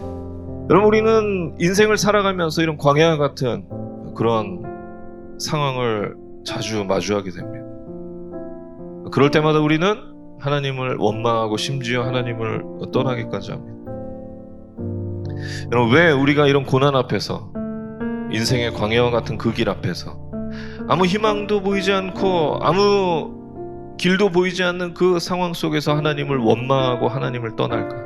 여러분 우리는 인생을 살아가면서 이런 광야 같은 그런 상황을 자주 마주하게 됩니다. 그럴 때마다 우리는 하나님을 원망하고 심지어 하나님을 떠나기까지 합니다. 여러분 왜 우리가 이런 고난 앞에서 인생의 광야와 같은 그 길 앞에서 아무 희망도 보이지 않고 아무 길도 보이지 않는 그 상황 속에서 하나님을 원망하고 하나님을 떠날까?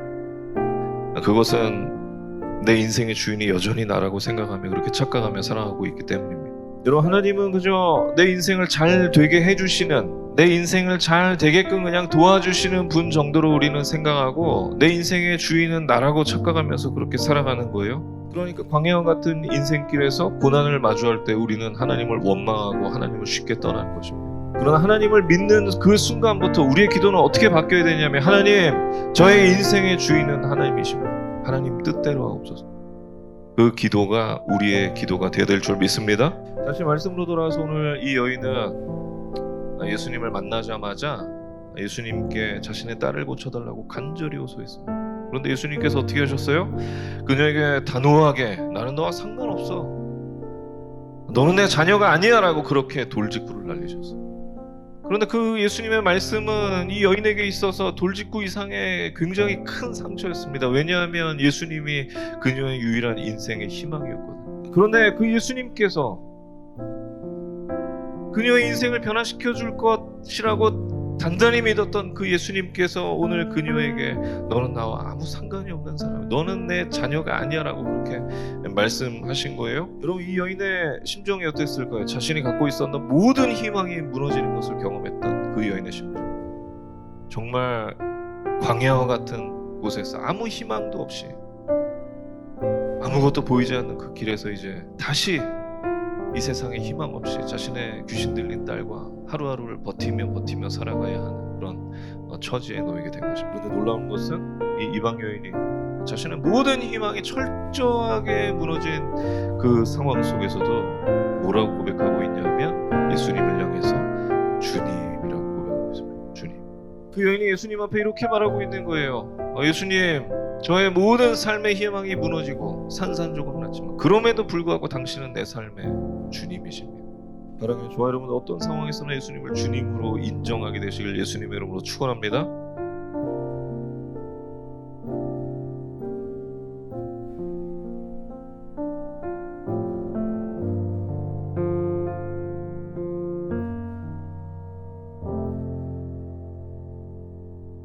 그것은 내 인생의 주인이 여전히 나라고 생각하며 그렇게 착각하며 살아가고 있기 때문입니다. 여러분 하나님은 그저 내 인생을 잘 되게 해주시는 내 인생을 잘 되게끔 그냥 도와주시는 분 정도로 우리는 생각하고 내 인생의 주인은 나라고 착각하면서 그렇게 살아가는 거예요. 그러니까 광야와 같은 인생길에서 고난을 마주할 때 우리는 하나님을 원망하고 하나님을 쉽게 떠나는 것입니다. 그러나 하나님을 믿는 그 순간부터 우리의 기도는 어떻게 바뀌어야 되냐면 하나님 저의 인생의 주인은 하나님이십니다. 하나님 뜻대로 하옵소서. 그 기도가 우리의 기도가 되어야 될 줄 믿습니다. 다시 말씀으로 돌아와서 오늘 이 여인은 예수님을 만나자마자 예수님께 자신의 딸을 고쳐달라고 간절히 호소했습니다. 그런데 예수님께서 어떻게 하셨어요? 그녀에게 단호하게 나는 너와 상관없어. 너는 내 자녀가 아니야라고 그렇게 돌직구를 날리셨어요. 그런데 그 예수님의 말씀은 이 여인에게 있어서 돌직구 이상의 굉장히 큰 상처였습니다. 왜냐하면 예수님이 그녀의 유일한 인생의 희망이었거든요. 그런데 그 예수님께서 그녀의 인생을 변화시켜 줄 것이라고 단단히 믿었던 그 예수님께서 오늘 그녀에게 너는 나와 아무 상관이 없는 사람, 너는 내 자녀가 아니야라고 그렇게 말씀하신 거예요. 여러분 이 여인의 심정이 어땠을까요? 자신이 갖고 있었던 모든 희망이 무너지는 것을 경험했던 그 여인의 심정. 정말 광야와 같은 곳에서 아무 희망도 없이 아무것도 보이지 않는 그 길에서 이제 다시 이 세상에 희망 없이 자신의 귀신 들린 딸과 하루하루를 버티며 버티며 살아가야 하는 그런 어, 처지에 놓이게 된 것입니다. 그런데 놀라운 것은 이 이방 여인이 자신의 모든 희망이 철저하게 무너진 그 상황 속에서도 뭐라고 고백하고 있냐면 예수님을 향해서 주님이라고 고백하고 있습니다. 주님. 그 여인이 예수님 앞에 이렇게 말하고 있는 거예요. 어, 예수님, 저의 모든 삶의 희망이 무너지고 산산조각 났지만 그럼에도 불구하고 당신은 내 삶의 주님이십니다. 사랑하는 저와 여러분 어떤 상황에서나 예수님을 주님으로 인정하게 되시길 예수님의 이름으로 축원합니다.